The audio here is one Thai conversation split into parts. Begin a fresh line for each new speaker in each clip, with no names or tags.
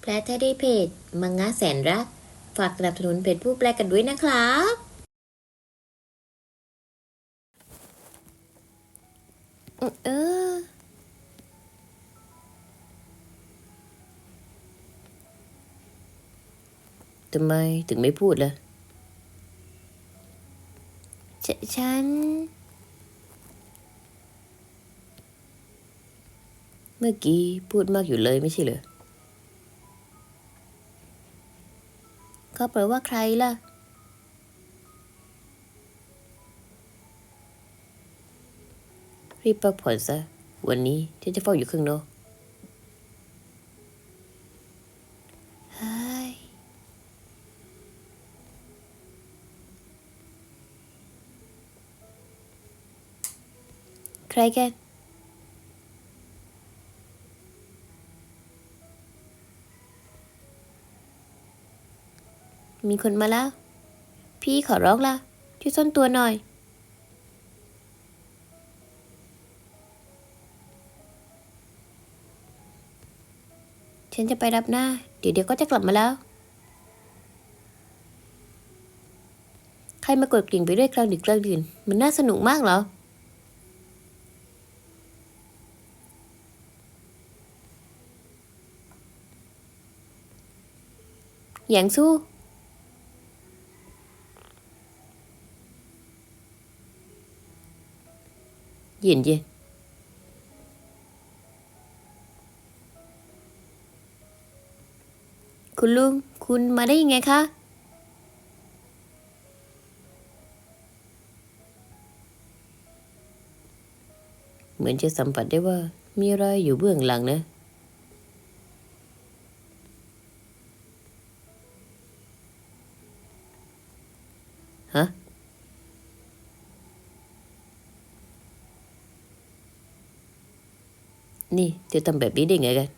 แปลทได้เพจมังงะแสนรัก ฝากสนับสนุนเพจผู้แปลกันด้วยนะครับ เออ ทำไมถึงไม่พูดล่ะฉฉัน เมื่อกี้พูดมากอยู่เลยไม่ใช่เหรอ เขาแปลว่าใครล่ะ รีบพักผ่อนซะ วันนี้ฉันจะเฝ้าอยู่ข้างนอกเฮ้ยใครกัน มีคนมาแล้ว พี่ขอร้องละช่วยซ่อนตัวหน่อย ฉันจะไปรับหน้า เดี๋ยวเดี๋ยวก็จะกลับมาแล้ว ใครมากดกลิ่งไปด้วยกลางดึกกลางดื่น มันน่าสนุกมากเหรออย่างสู้ เย็นย็นคุณลุง คุณมาได้ยังไงคะ เหมือนจะสัมผัสได้ว่ามีอะไรอยู่เบื้องหลังนะ ฮะ นี่เธอทำแบบนี้ได้ไงกัน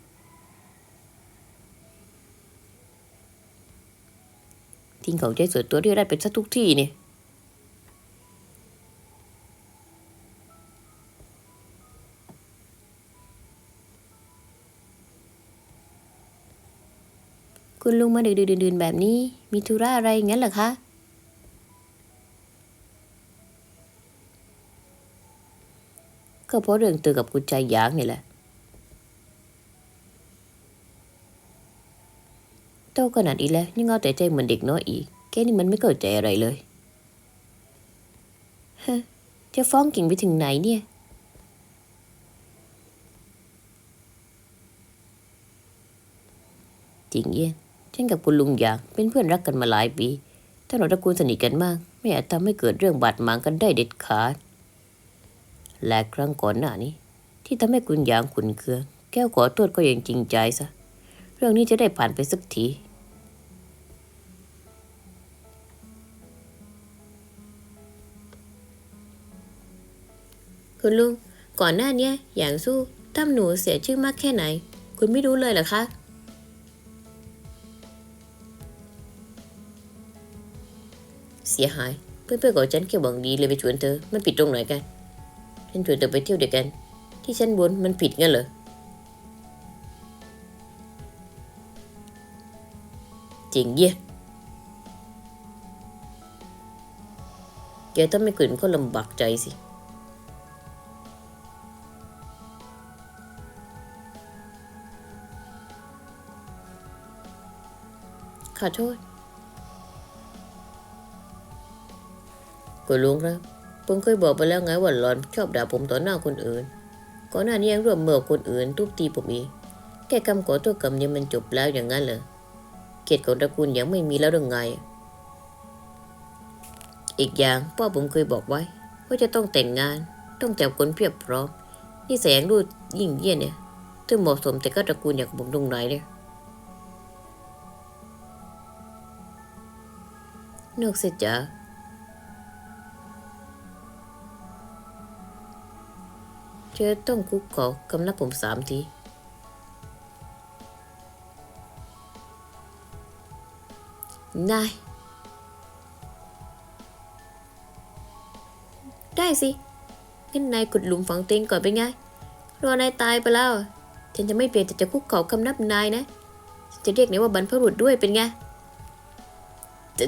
ทิ้งของใจส่วนตัวที่ได้เป็นซะทุกที่นี่คุณลุงมาดึกดื่นๆแบบนี้ มีธุระอะไรงั้นเหรอคะก็เพราะเรื่องเตือกับกุญใจยางนี่แหละ โตขนาดนี้แล้วยังเอาแต่ใจเหมือนเด็กน้อยอีก แกนี่มันไม่เข้าใจอะไรเลยฮะจะฟ้องกิ่งไปถึงไหนเนี่ย จริงเยี่ยฉันกับคุณลุงหยางเป็นเพื่อนรักกันมาหลายปีถ้าเราตระกูลสนิทกันมาก ไม่อาจทำให้เกิดเรื่องบาดหมางกันได้เด็ดขาด และครั้งก่อนหน้านี้ ที่ทำให้คุณหยางขุนเคือง แก้วขอโทษก็ยังจริงใจซะ รื่องนี้จะได้ผ่านไปสักที คุณลุง ก่อนหน้านี้อย่างสู้ตั้มหนูเสียชื่อมากแค่ไหน คุณไม่รู้เลยเหรอคะ เสียหาย เพื่อนๆของฉันแค่หวังดีเลยไปชวนเธอ มันผิดตรงไหนกัน ฉันชวนเธอไปเที่ยวเดียวกัน ที่ฉันบนมันผิดงั้นเหรอ จริงเยี่ยแกต้องไม่ขืนก็ลำบากใจสิ ขอโทษคุณลุงครับ ผมเคยบอกไปแล้วไงว่าหลอนชอบด่าผมต่อหน้าคนอื่น ก่อนหน้านี้ยังร่วมมือกับคนอื่นทุบตีผมอีก แค่คำขอโทษคำนี้มันจบแล้วอย่างนั้นเหรอ เกียรติของตระกูลยังไม่มีแล้วหรือไง อีกอย่างพ่อผมเคยบอกไว้ ว่าจะต้องแต่งงาน ต้องแต่งคนเพียบพร้อม นี่แสงรูดยิ่งเยี่ยนเนี่ยถึงเหมาะสมแต่ก็ตระกูลอย่างผมตรงไหนเนี่ยนกเสียจากเธอต้องคุกเข่ากำนับผมสามที นาย ได้สิงั้นนายขุดหลุมฝังเตงก่อนเป็นไง รอนายตายไปแล้ว ฉันจะไม่เปลี่ยนแต่จะคุกเข่าคำนับนายนะจะเรียกไหนว่าบรรพบุรุษด้วยเป็นไง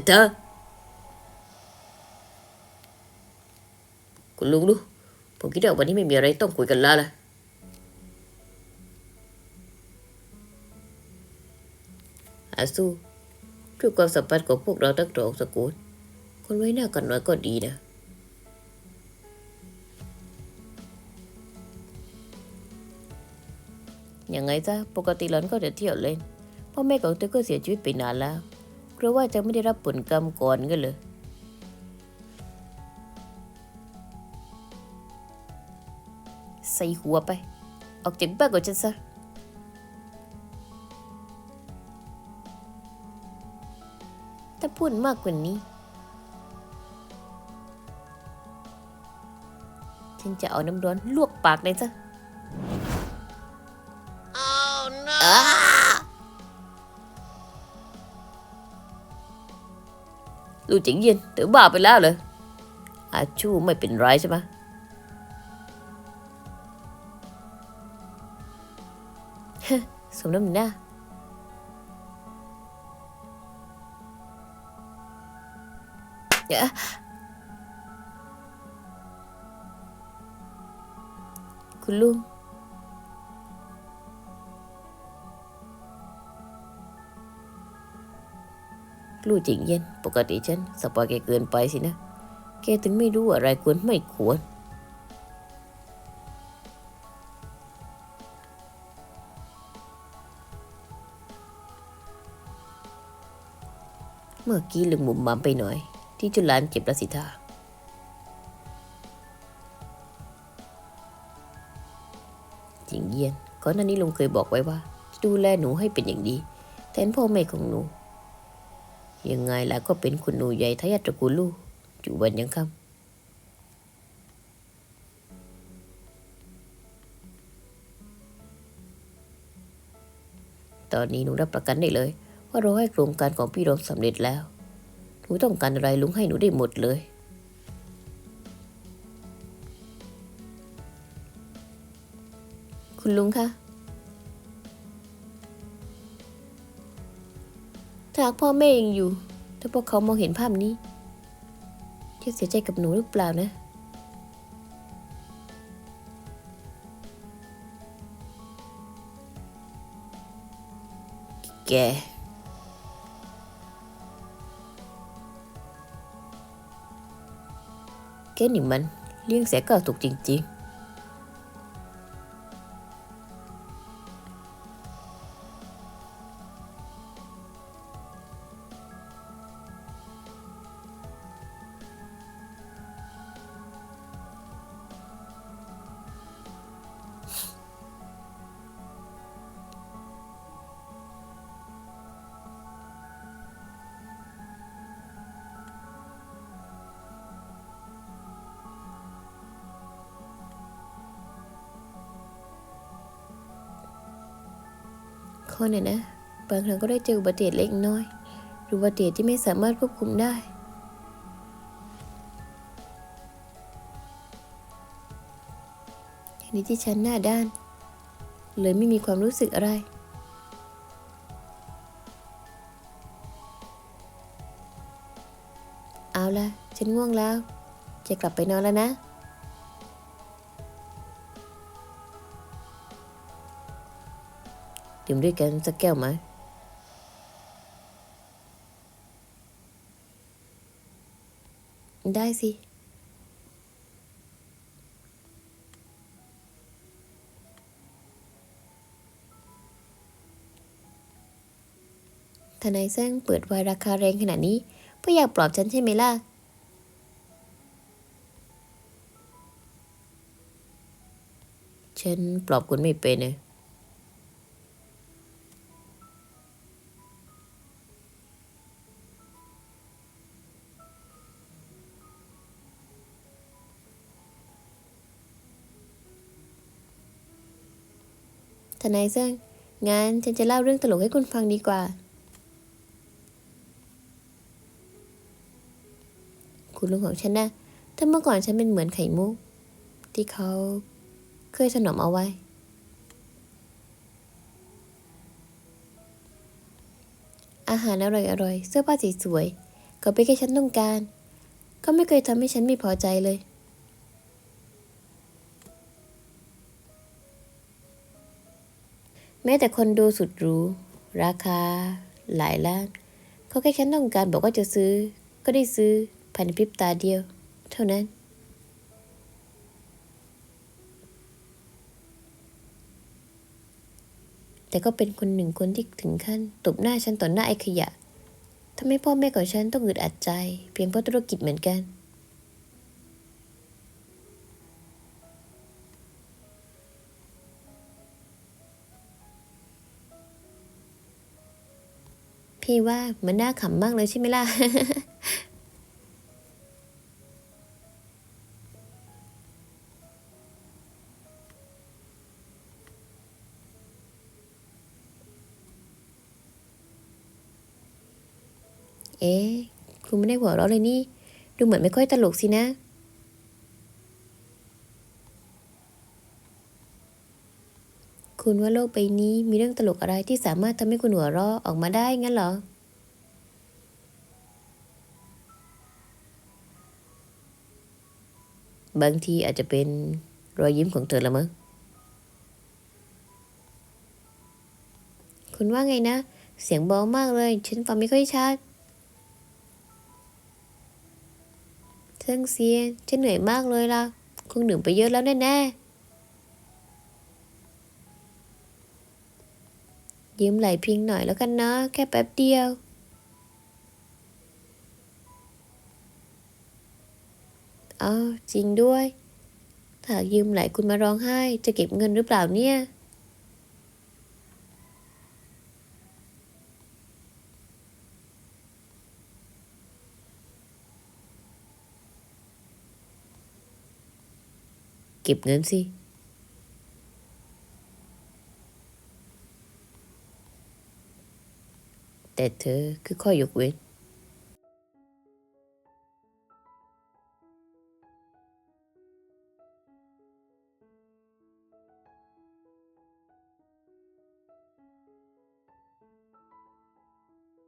เธอคุณลุงดูผมคิดว่าวันนี้ไม่มีอะไรต้องคุยกันแล้วล่ะอาซู ด้วยความสัมพันธ์ของพวกเราทั้งสองสกุลคนไว้หน้ากันน้อยก็ดีนะ อยังไงซะปกติหลอนก็จะเที่ยวเล่น พ่อแม่ของเธอก็เสียชีวิตไปนานแล้ว เพราะว่าจะไม่ได้รับผลกรรมก่อนกันเลยใส่หัวไป ออกจากบ้านก่อนฉันซะ ถ้าพูดมากกว่านี้ ฉันจะเอาน้ำร้อนลวกปากเลยจ้ะอ้าลูกจิงเย็นเธอบ้าไปแล้วเหรออาชูไม่เป็นไรใช่ไหมฮะสมน้ำหน้า คุณลุงลู่จริงเย็น ปกติฉันสปอยแกเกินไปสินะ แกถึงไม่รู้อะไรควรไม่ควร เมื่อกี้ลืมมุมมามไปหน่อย ที่จุลาเจ็บละสิท่าจิงเย็นก่อนหน้านี้ลุงเคยบอกไว้ว่า จะดูแลหนูให้เป็นอย่างดี แทนพ่อแม่ของหนู ยังไงล่ะก็เป็นคุณหนูใหญ่ทายาทตระกูลลูกอยู่วันยังคำตอนนี้หนูรับประกันได้เลย ว่าเราให้โครงการของพี่รองสำเร็จแล้ว หนูต้องการอะไรลุงให้หนูได้หมดเลย คุณลุงคะถ้าหากพ่อแม่ยังอยู่ ถ้าพวกเขามองเห็นภาพนี้ จะเสียใจกับหนูหรือเปล่านะ แก แกนี่มันเลี้ยง คนเนี่ยนะ บางครั้งก็ได้เจออุบัติเหตุเล็กน้อย หรืออุบัติเหตุที่ไม่สามารถควบคุมได้ทีนี้ที่ฉันหน้าด้าน เลยไม่มีความรู้สึกอะไรเอาละฉันง่วงแล้ว จะกลับไปนอนแล้วนะ ดื่มด้วยกันสักแก้วไหมได้สิทนายแซงเปิดวน์ราคาแรงขนาดนี้เพื่ออยากปลอบฉันใช่ไหมล่ะ ฉันปลอบคุณไม่เป็นนะท นายเซิงงั้นฉันจะเล่าเรื่องตลกให้คุณฟังดีกว่า คุณลุงของฉันนะถ้าเมื่อก่อนฉันเป็นเหมือนไข่มุก ที่เขาเคยถนอมเอาไว้
อาหารอร่อยๆเสื้อผ้าสวยๆก็เป็นแค่ฉันต้องการ ก็ไม่เคยทำให้ฉันไม่พอใจเลย แม้แต่คนโดสุดหรู ราคา หลายล้าน เขาแค่ฉันต้องการบอกว่าจะซื้อ ก็ได้ซื้อภายในพริบตาเดียว เท่านั้น แต่ก็เป็นคนหนึ่งคนที่ถึงขั้นตบหน้าฉันต่อหน้าไอ้ขยะทำให้พ่อแม่ของฉันต้องอึดอัดใจ เพียงเพราะธุรกิจเหมือนกัน พี่ว่ามันน่าขำมากเลยใช่ไหมล่ะ เอ๊ะ คุณไม่ได้หัวเราะเลยนี่ ดูเหมือนไม่ค่อยตลกสินะ คุณว่าโลกใบนี้มีเรื่องตลกอะไรที่สามารถทำให้คุณหัวเราะออกมาได้งั้นเหรอ
บางทีอาจจะเป็นรอยยิ้มของเธอละมั้ง
คุณว่าไงนะ เสียงเบามากเลย ฉันฟังไม่ค่อยชัดเทิงเซียนฉันเหนื่อยมากเลยล่ะ คงดื่มไปเยอะแล้วแน่ๆ ยืมไหลพียงหน่อยแล้วกันนะ แค่แป๊บเดียว อ้าวจริงด้วย ถ้ายืมไหลคุณมาร้องไห้ จะเก็บเงินหรือเปล่าเนี่ย
เก็บเงินสิ แต่เธอคือ